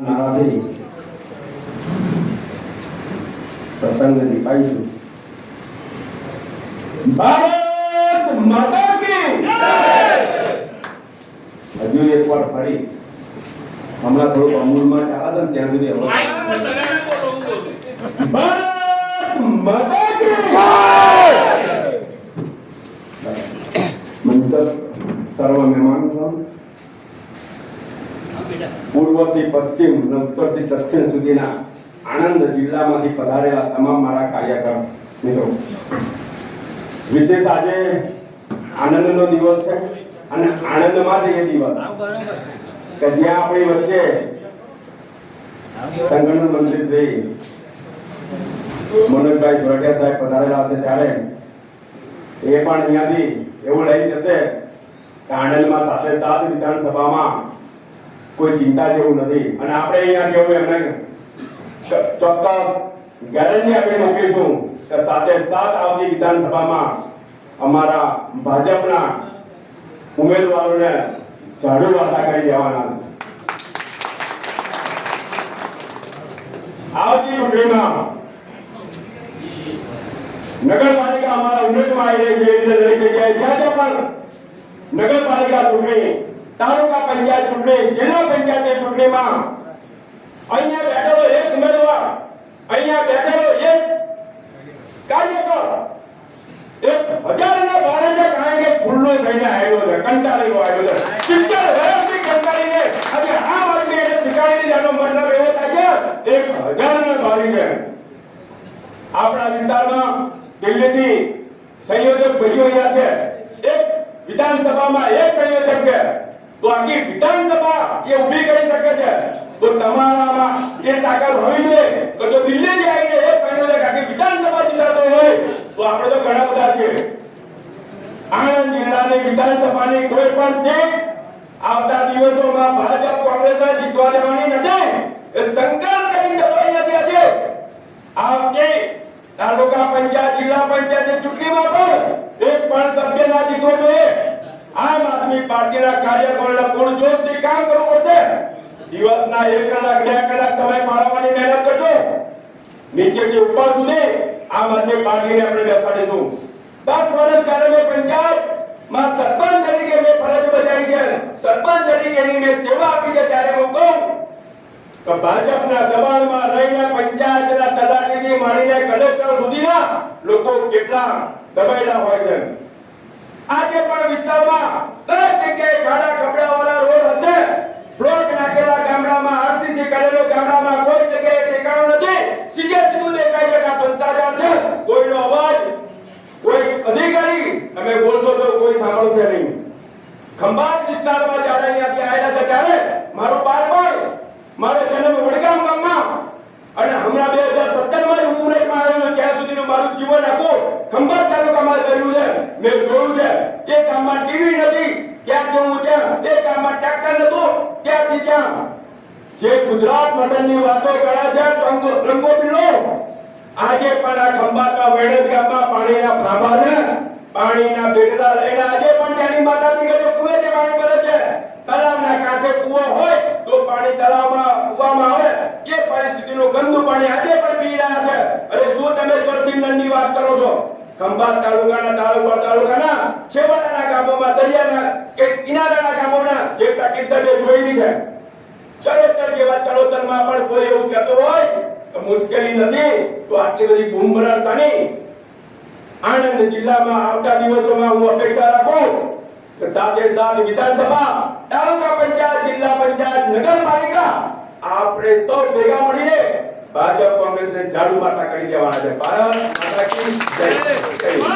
નારાથી પ્રસંગ દીપાઈશું ભારત માતા કી હજુ એક વાર ફરી હમણાં થોડુંક અમૂલમાં ચાલે છે ત્યાં સુધી ભારત માતા કી મંચ સર્વ મહેમાનો પૂર્વથી પશ્ચિમ ઉત્તરથી દક્ષિણ સુધીના આણંદ જિલ્લામાંથી પધારેલા તમામ મારા કાર્યકર મિત્રો વિશેષ આજે આનંદનો દિવસ છે અને આનંદમાં જ એ દિવસ. કે જ્યાં આપણી વચ્ચે સંગઠન મંત્રી શ્રી મનોજભાઈ સુરટિયા સાહેબ પધારેલા છે ત્યારે એ પણ અહીંયાથી એવું લઈ જશે કે આણંદમાં સાથે સાથ વિધાનસભામાં કોઈ ચિંતા જેવું નથી. અને આપણે અહીંયા કેવું એમને ચોક્કસ ગેરંટી આપી મૂકીશું કે સાથે સાથ આવતી વિધાનસભામાં અમારા ભાજપના ઉમેદવારોને ઝાડુ વાતા કરી દેવાના. આવતી ચૂંટણીમાં નગરપાલિકા અમારા ઉમેદવાર આવી રહી છે દરેક જગ્યાએ જ્યાં જ્યાં પણ નગરપાલિકા ચૂંટણી તાલુકા પંચાયત ચૂંટણી, જિલ્લા પંચાયતની ચૂંટણીમાં અહીંયા બેઠેલો એક ઉમેદવાર, અહીંયા બેઠેલો એક કાર્યકર, એક હજારના બારે છે કારણ કે ખુલ્લો થઈને આવ્યો છે કંટાળેલો આવ્યો છે. સિત્તેર વર્ષથી કંટાળીને આજે આ વાતને એને શીખવાડી એનો મતલબ એવો થાય છે, એક હજારના બારી છે. આપણા વિસ્તારમાં દિલ્હીથી સંયોજક ભાઈઓ અહીંયા છે. એક વિધાનસભામાં એક સંયોજક છે. તો આખી વિધાનસભા એ ઊભી કરી શકે છે. તો તમારામાં જે તાકાત હોવી જોઈએ કે જો દિલ્હીથી આવીને એ સંયોજક આખી વિધાનસભા જીતાતો હોય, તો આપણે તો ઘણા બધા છીએ. આણંદ જિલ્લાની વિધાનસભાની કોઈ પણ સીટ આવતા દિવસોમાં ભાજપ કોંગ્રેસને જીતવા દેવાની નથી. એ સંકલ્પ કરીને જતો નથી આજે. આવતી તાલુકા પંચાયત, જિલ્લા પંચાયત ચૂંટણીમાં પણ એક પણ સભ્ય ના જીતવો જોઈએ. આમ આદમી પાર્ટીના કાર્યકરોને પૂર્ણ જોશથી કામ કરવું પડશે. દિવસના એક કલાક, બે કલાક સમય ફાળવવાની મહેનત કરજો. નીચેથી ઉપર સુધી આમ આદમી પાર્ટીને આપણે બેસાડીશું. દસ વર્ષ જ્યારે મેં પંચાયતમાં સરપંચ તરીકે મેં ફરજ બજાવી છે. સરપંચ તરીકેની મેં સેવા આપી છે ત્યારે હું કહું કે ભાજપના દબાણમાં રહીને પંચાયતના તલાટીથી માંડીને કલેક્ટર સુધીના લોકો કેટલા દબાયેલા હોય છે. આજે પણ વિસ્તારમાં દરેક જગ્યાએ ખાડા ખબડાવાળા રોડ હશે બ્લોક નાખેલા ગામડામાં આરસીસી કરેલો ગામડામાં કોઈ જગ્યાએ ઠેકાણું નથી સીધે સીધું દેખાય છે કે આ ભ્રષ્ટાચાર છે કોઈનો અવાજ કોઈ અધિકારી તમે બોલશો કોઈ સાંભળશે નહીં ખંભાત વિસ્તારમાં જ્યારે અહીંયાથી આવેલા હતા ત્યારે મારું બાળપણ મારો જન્મ વડગામ ગામમાં અને હમણાં બે હજાર સત્તરમાં હું ઉમરેઠમાં આવ્યો ત્યાં સુધીનું મારું જીવન આખું ખંભાત તાલુકામાં ગયું છે. મેં જોયું છે, એ ગામમાં ટીવી નથી. ક્યાં જવું ત્યાં, એ ગામમાં ટ્રેક્ટર નતું ત્યાંથી ત્યાં જે ગુજરાત મટનની વાતો કરે છે, રંગો પીળો આજે પણ આ ખંભાતના વેણજ ગામમાં પાણીના ફાંભા છે. પાણીના બેડલા લઈને આજે પણ ત્યાંની માતા નીકળે કુવે જે પાણી ભરે છે, તળાવના કાંઠે કુવો હોય તો પાણી તળાવમાં, કુવામાં આવે એ પરિસ્થિતિનું ગંદુ પાણી આજે પણ પી રહ્યા છે. અરે શું તમે ચોથી વાત કરો છો? ખંભાત તાલુકાના તાલુકા, તાલુકાના છેવાડાના ગામોમાં, દરિયાના કે કિનારાના ગામોના, જે તકલીફ તે જોઈ છે. ચરોતર જેવા ચરોતરમાં પણ કોઈ એવું કહેતો હોય તો મુશ્કેલી નથી, તો આટલી બધી બૂમબરાર સાની આણંદ જિલ્લામાં આવતા દિવસોમાં હું અપેક્ષા રાખું કે સાથે સાથે વિધાનસભા તાલુકા પંચાયત જિલ્લા પંચાયત નગરપાલિકા આપણે સૌ ભેગા મળીને ભાજપ કોંગ્રેસને ઝાડુ માતા કરી દેવાના છે. ભારત માતા કી જય.